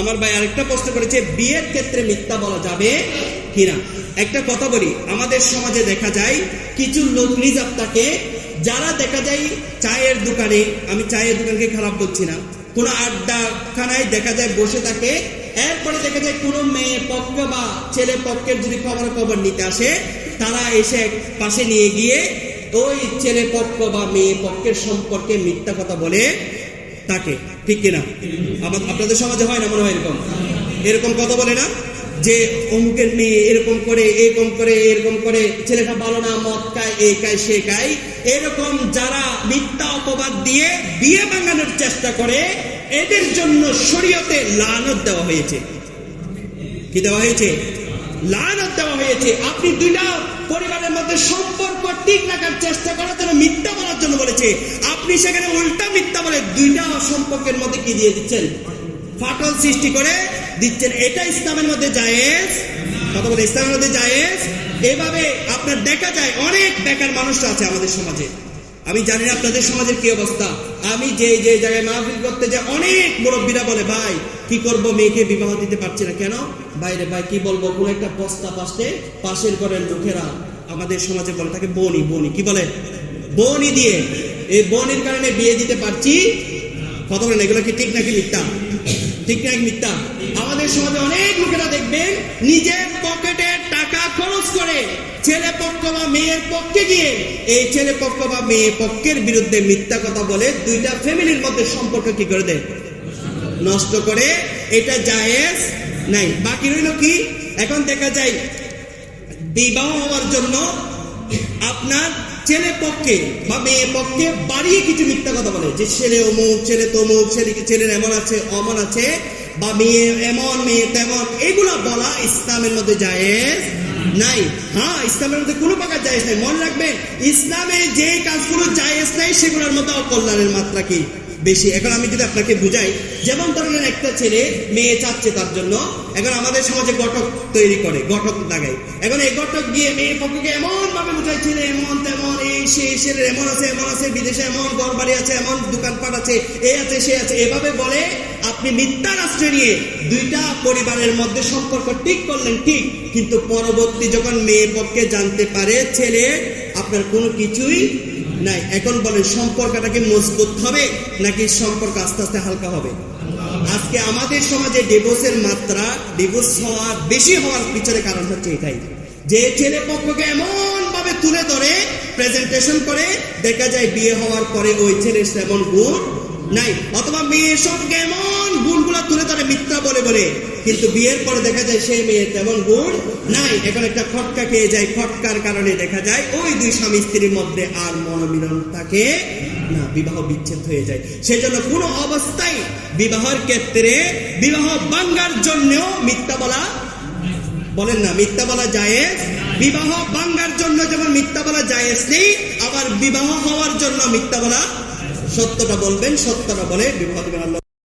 আমার ভাই আরেকটা প্রশ্ন করেছে, বিয়ের ক্ষেত্রে মিথ্যা বলা যাবে কিনা? একটা কথা বলি, আমাদের সমাজে দেখা যায়, কিছু লোক নিজ আপনাকে যারা দেখা যায় চায়ের দোকানে, আমি চায়ের দোকানকে খারাপ বলছি না, কোনো আড্ডা খানায় দেখা যায় বসে থাকে, এরপরে দেখা যায় কোনো মেয়ে পক্ষ বা ছেলে পক্ষের যদি খবর খবর নিতে আসে, তারা এসে পাশে নিয়ে গিয়ে ওই ছেলে পক্ষ বা মেয়ে পক্ষের সম্পর্কে মিথ্যা কথা বলে তাকে, ঠিক কিনা? আপনাদের সমাজে হয় না মনে হয় এরকম? এরকম কথা বলে না? যে অমুকের মেয়ে এরকম করে এরকম করে এরকম করে, ছেলেটা ভালো না, মদ খায় এই খায়, সে খায়। এরকম যারা মিথ্যা অপবাদ দিয়ে বিয়ে ভাঙানোর চেষ্টা করে, এদের জন্য শরীয়তে লানত দেওয়া হয়েছে। কি দেওয়া হয়েছে? লানত দেওয়া হয়েছে। আপনি দুইটা পরিবারের মধ্যে সম্পর্ক ঠিক রাখার চেষ্টা করার জন্য মিথ্যা বলার জন্য বলেছে। আপনি সেখানে উল্টা মিথ্যা বলে দুইটা সম্পর্কের মধ্যে কি দিয়ে দিচ্ছেন? ফাটল সৃষ্টি করে দিচ্ছেন। এটা ইসলামের মধ্যে জায়েজ? কথা বলে ইসলামের মধ্যে জায়েজ? এভাবে আপনার দেখা যায়, অনেক বেকার মানুষরা আছে আমাদের সমাজে। আমি জানি না আপনাদের সমাজের কি অবস্থা। আমি যে যে জায়গায় মাহফিল করতে যাই, অনেক মুরব্বীরা বলে, ভাই, কি করব? মেয়েকে বিবাহ দিতে পারছি না। কেন? বাইরে, ভাই, কি বলব? কোন একটা বস্তা পাশে, পাশের ঘরের লোকেরা আমাদের সমাজে বলে, তাকে বনি বনি। কি বলে? বনি দিয়ে। এই বনির কারণে বিয়ে দিতে পারছি? কথা বলেন, এগুলো কি ঠিক নাকি মিথ্যা? ঠিক নাকি মিথ্যা? আমাদের সমাজে অনেক লোকেরা দেখবেন, নিজের পকেটে টাকা খরচ করে ছেলে পক্ষ বা মেয়ের পক্ষে গিয়ে এই ছেলে পক্ষ বা মেয়ে পক্ষের বিরুদ্ধে মিথ্যা কথা বলে দুইটা ফ্যামিলির মধ্যে সম্পর্ক কি করে দেয়? নষ্ট করে, এটা জায়েজ নাই। বাকি রইল কি? এখন দেখা যায়, বিবাহ হওয়ার জন্য আপনার ছেলে পক্ষে বা মেয়ে পক্ষে বাড়িয়ে কিছু মিথ্যা কথা বলে যে ছেলে অমুক, ছেলে তমুক, ছেলে ছেলের এমন আছে, অমন আছে, বা মেয়ে এমন, মেয়ে তেমন, এগুলো বলা ইসলামের মধ্যে যায় নাই। হ্যাঁ ইসলামের মধ্যে কোনো প্রকার জায়েজ নাই। মনে রাখবেন, ইসলামে যে কাজগুলো জায়েজ নাই, সেগুলোর মধ্যে অকল্যাণের মাত্রা কি? বেশি। এখন আমি যদি আপনাকে বুঝাই, যেমন ধরনের একটা ছেলে মেয়ে চাচ্ছে তার জন্য, এখন আমাদের সমাজে ঘটক তৈরি করে ঘটক লাগাই এখন এই ঘটক গিয়ে মেয়ে পক্ষকে এমন ভাবে বুঝাই ছেলে এমন তেমন, এই সে ছেলে এমন আছে এমন আছে, বিদেশে এমন ঘর বাড়ি আছে, এমন দোকানপাট আছে, এ আছে, সে আছে। এভাবে বলে, আপনি মিথ্যা রাষ্ট্রে নিয়ে দুইটা পরিবারের মধ্যে সম্পর্ক ঠিক করলেন, ঠিক। কিন্তু পরবর্তী যখন মেয়ে পক্ষে জানতে পারে, ছেলে, আপনার কোনো কিছুই নাই, এখন বলেন, সম্পর্কটাকে মজবুত হবে নাকি সম্পর্ক আস্তে আস্তে হালকা হবে? আজকে আমাদের সমাজে ডিভোর্সের মাত্রা ডিভোর্স হওয়া বেশি হওয়ার পিছনে কারণ হচ্ছে এটাই। যে ছেলে পক্ষকে এমন ভাবে তুলে ধরে প্রেজেন্টেশন করে, দেখা যায় বিয়ে হওয়ার পরে ওই ছেলের সেমন গুণ নাই। অথবা মেয়ের সঙ্গে এমন গুণগুলো তুলে ধরে মিথ্যা বলে বলে। কিন্তু বিয়ের পরে দেখা যায় সেই মেয়ে তেমন গুণ নাই। এখন একটা খটকা খেয়ে যায়। খটকার কারণে দেখা যায় ওই দুই স্বামী স্ত্রীর মধ্যে আর মনোমিলন থাকে না। বিবাহ বিচ্ছেদ হয়ে যায়। সেজন্য কোনো অবস্থায় বিবাহের ক্ষেত্রে বিবাহ ভাঙ্গার জন্যও মিথ্যা বলা বলেন না, মিথ্যা বলা জায়েজ। বিবাহ ভাঙ্গার জন্য যেমন মিথ্যা বলা যায় নেই, আবার বিবাহ হওয়ার জন্য মিথ্যা বলা সত্যটা বলবেন সত্যটা বলে বিপদ আল্লাহ